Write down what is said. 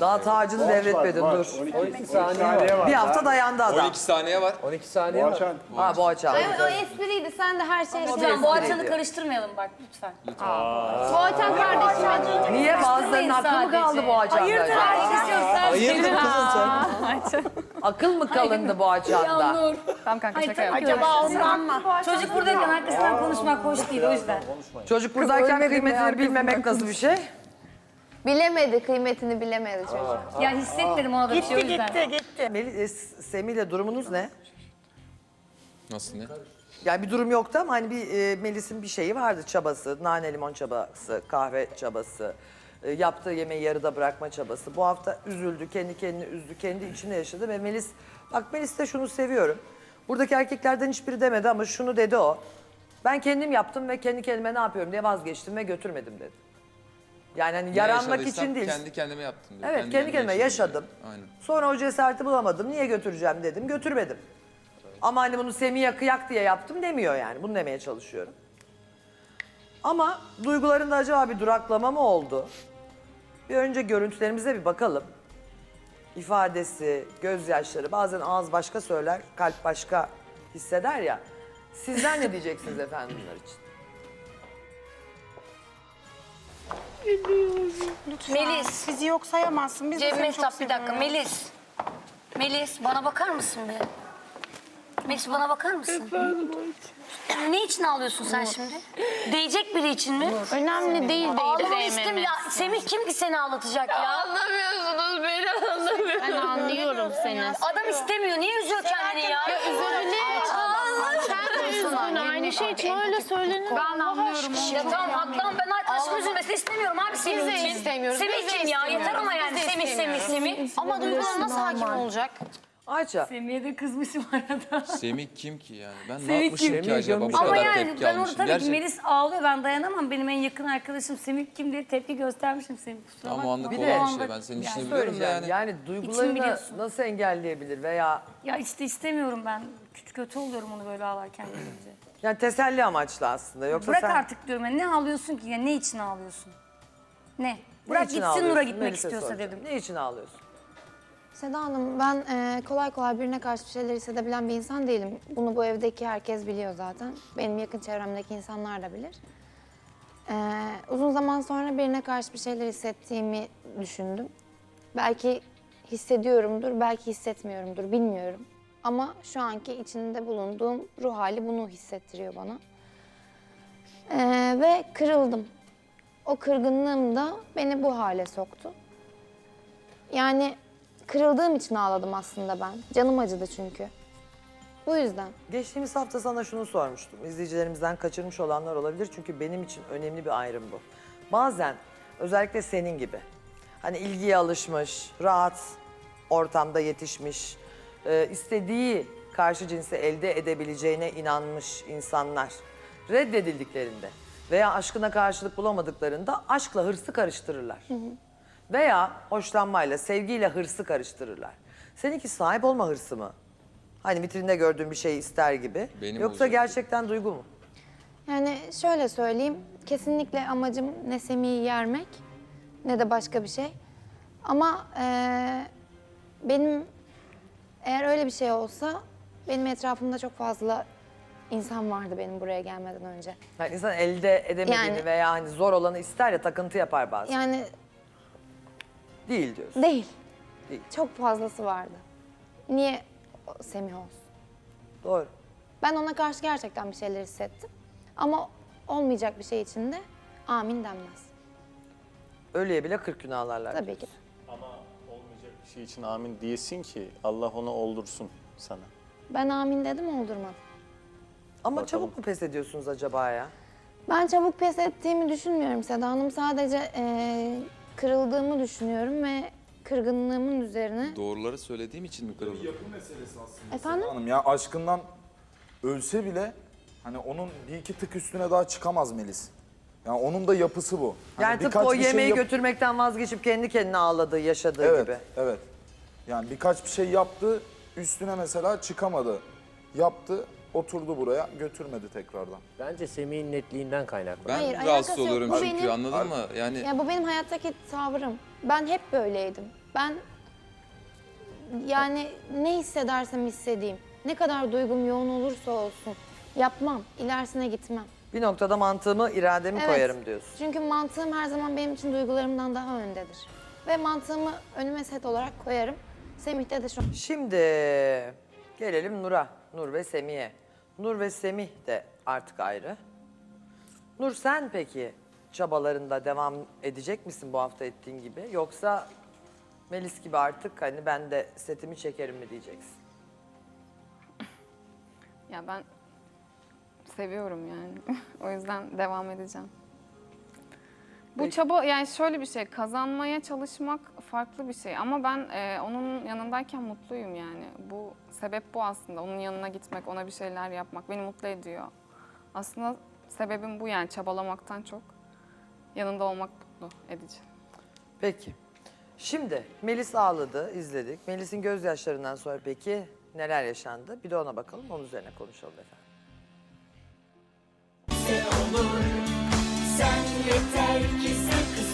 Daha tacını devretmedin dur. 12 saniye var. Bir hafta dayandı adam. 12 saniye var. 12 saniye var. Boğaçan. Ha bu açan. Ay, o espriydi. Sen de her şeyi Hocam bu açanı karıştırmayalım bak lütfen. Boğaçan kardeşime Niye bazılarının aklı mı kaldı bu açanda? Hayırdır herkes yok sen. Hayırdır kızım sen? Akıl mı kalındı bu açanda? Nur. Tamam kanka şaka yap. acaba ondan mı? Çocuk buradayken arkasından konuşmak hoş değil o yüzden. Çocuk buradayken kıymetini bilmemek nasıl bir şey? Bilemedi, kıymetini bilemedi çocuk. Ya hissetmedim ona da bir şey o yüzden. Melih, e, Semih'le durumunuz ne? Nasıl ne? Yani bir durum yoktu ama hani bir e, Melis'in bir şeyi vardı çabası. Nane limon çabası, kahve çabası. e, yaptığı yemeği yarıda bırakma çabası. Bu hafta üzüldü, kendi kendini üzdü, kendi içinde yaşadı ve Melis... Bak Melis de şunu seviyorum. Buradaki erkeklerden hiçbiri demedi ama şunu dedi o. Ben kendim yaptım ve kendi kendime ne yapıyorum diye vazgeçtim ve götürmedim dedi. Yani hani yaranmak için değil. Kendi kendime yaptım. diyor. Evet kendi kendime yaşadım. Aynen. Sonra o cesareti bulamadım. Niye götüreceğim dedim. Götürmedim. Ama hani bunu Semih'e kıyak diye yaptım demiyor yani. Bunu demeye çalışıyorum. Ama duygularında acaba bir duraklama mı oldu? Bir önce görüntülerimize bir bakalım. İfadesi, gözyaşları, bazen ağız başka söyler, kalp başka hisseder ya. Sizler ne diyeceksiniz efendim bunlar için? Melis. Bizi yok sayamazsın. Biz de Cem seni çok Mehtap bir dakika. seviyoruz. Melis. Melis bana bakar mısın bir? Melis bana bakar mısın? Ne için ağlıyorsun sen şimdi? Değecek biri için mi? Önemli değil Ağlamak istem ya. Semih kim ki seni ağlatacak ya? Anlamıyorsunuz beni anlamıyorum. Ben anlıyorum seni. Adam istemiyor. Niye üzüyor kendini ya? Üzülebilir. Sen de üzgün. Aynı şey için öyle söylenir. Ben anlıyorum. Ya tamam haklı ben arkadaşımın üzülmesini istemiyorum abi Semih Biz de için. istemiyoruz, Semih biz de kim ya? istemiyoruz. Yeter ama yani Biz de Semih, Semih, istemiyoruz. Semih. Ama duygular nasıl hakim olacak? Ayça, Semih'e de kızmışım arada. Semih kim ki yani? Ben Semih ne yapmışım kim? ki acaba bu Ama Ama kadar yani tepki ben orada almışım? tabii ki Gerçekten. Melis ağlıyor ben dayanamam. Benim en yakın arkadaşım Semih kim diye tepki göstermişim Semih kusura Ama o bakma. anlık olan de- bir şey. Ben senin yani- işini biliyorum da söyleyeceğim. yani. Yani duygularını biliyorsun. nasıl engelleyebilir veya Ya işte istemiyorum ben. Kötü kötü oluyorum onu böyle ağlarken görünce. Yani teselli amaçlı aslında. Yoksa Bırak sen artık diyorum ya ne ağlıyorsun ki ya ne için ağlıyorsun? Ne? Bırak için gitsin ağlıyorsun? Nur'a gitmek Melis'e istiyorsa soracağım. dedim. Ne için ağlıyorsun? Seda Hanım ben e, kolay kolay birine karşı bir şeyler hissedebilen bir insan değilim. Bunu bu evdeki herkes biliyor zaten. Benim yakın çevremdeki insanlar da bilir. E, uzun zaman sonra birine karşı bir şeyler hissettiğimi düşündüm. Belki hissediyorumdur, belki hissetmiyorumdur bilmiyorum. Ama şu anki içinde bulunduğum ruh hali bunu hissettiriyor bana. E, ve kırıldım. O kırgınlığım da beni bu hale soktu. Yani kırıldığım için ağladım aslında ben. Canım acıdı çünkü. Bu yüzden. Geçtiğimiz hafta sana şunu sormuştum. İzleyicilerimizden kaçırmış olanlar olabilir çünkü benim için önemli bir ayrım bu. Bazen özellikle senin gibi hani ilgiye alışmış, rahat ortamda yetişmiş, e, istediği karşı cinsi elde edebileceğine inanmış insanlar reddedildiklerinde veya aşkına karşılık bulamadıklarında aşkla hırsı karıştırırlar. Veya hoşlanmayla, sevgiyle hırsı karıştırırlar. Seninki sahip olma hırsı mı? Hani vitrinde gördüğün bir şeyi ister gibi. Benim Yoksa olacak. gerçekten duygu mu? Yani şöyle söyleyeyim. Kesinlikle amacım ne Semih'i yermek ne de başka bir şey. Ama eee, benim eğer öyle bir şey olsa benim etrafımda çok fazla insan vardı benim buraya gelmeden önce. Yani insan elde edemediğini Yani- veya hani zor olanı ister ya takıntı yapar bazen. Yani Değil diyorsun. değil. Değil. Çok fazlası vardı. Niye o Semih olsun? Doğru. Ben ona karşı gerçekten bir şeyler hissettim. Ama olmayacak bir şey için de amin denmez. Ölüye bile 40 gün ağlarlar. Tabii ki. Şey için amin diyesin ki Allah onu oldursun sana. Ben amin dedim oldurmadım. Ama çabuk mu pes ediyorsunuz acaba ya? Ben çabuk pes ettiğimi düşünmüyorum Seda Hanım. Sadece eee, kırıldığımı düşünüyorum ve kırgınlığımın üzerine... Doğruları söylediğim için mi kırıldın? Efendim? Hanım ya aşkından ölse bile hani onun bir iki tık üstüne daha çıkamaz Melis. Yani onun da yapısı bu. Hani Yani tıpkı birkaç o bir şey yemeği yap- götürmekten vazgeçip kendi kendine ağladığı, yaşadığı Evet, gibi. evet. Yani birkaç bir şey yaptı, üstüne mesela çıkamadı. Yaptı, oturdu buraya, götürmedi tekrardan. Bence Semih'in netliğinden kaynaklı. Ben Hayır, rahatsız alakası yok. oluyorum Bu çünkü benim- anladın mı? Yani Ya bu benim hayattaki tavrım. Ben hep böyleydim. Ben yani ne hissedersem hissedeyim, ne kadar duygum yoğun olursa olsun yapmam, ilerisine gitmem. Bir noktada mantığımı, irademi Evet. koyarım diyorsun. Çünkü mantığım her zaman benim için duygularımdan daha öndedir. Ve mantığımı önüme set olarak koyarım. Semih'te de şu Şimdi gelelim Nur'a. Nur ve Semih'e. Nur ve Semih de artık ayrı. Nur sen peki çabalarında devam edecek misin bu hafta ettiğin gibi? Yoksa Melis gibi artık hani ben de setimi çekerim mi diyeceksin? Ya ben seviyorum yani. o yüzden devam edeceğim. Bu Peki. çaba yani şöyle bir şey kazanmaya çalışmak farklı bir şey ama ben e, onun yanındayken mutluyum yani. Bu sebep bu aslında. Onun yanına gitmek, ona bir şeyler yapmak beni mutlu ediyor. Aslında sebebim bu yani çabalamaktan çok yanında olmak mutlu edici. Peki. Şimdi Melis ağladı, izledik. Melis'in gözyaşlarından sonra peki neler yaşandı? Bir de ona bakalım, onun üzerine konuşalım efendim olur. Sen yeter ki sakız